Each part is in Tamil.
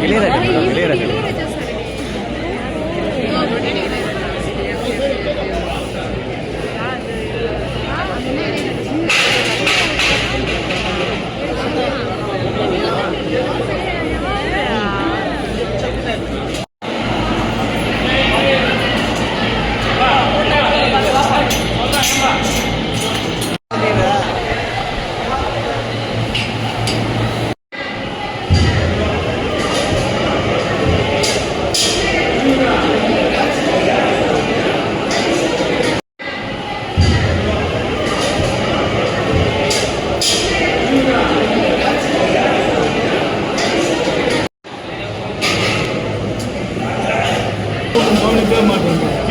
ಕ್ಲಿಯರ್ ಆಗಿದೆ ಕ್ಲಿಯರ್ ಆಗಿದೆ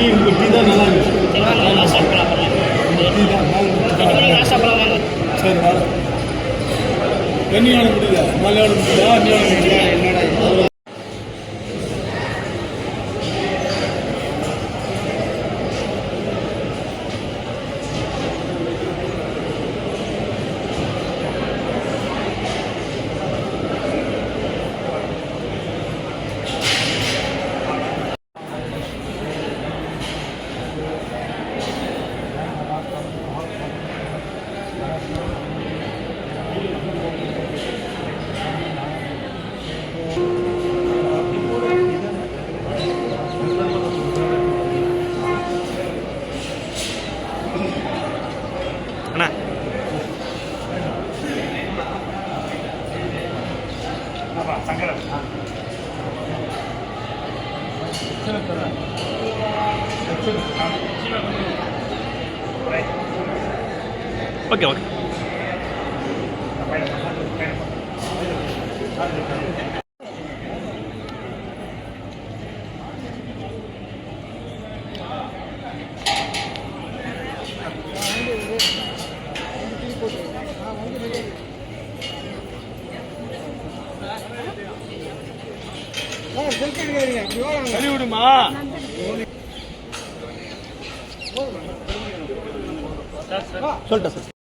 மாட்டேங்க டீ தான் நல்லா இருக்கு. சரி வர கன்னியானம் முடியல மலையாளம் முடியல அந்நியானம் முடியல அண்ணா ஓகே ஓகே கறி விடுமா சொல்லிட்டேன். சார்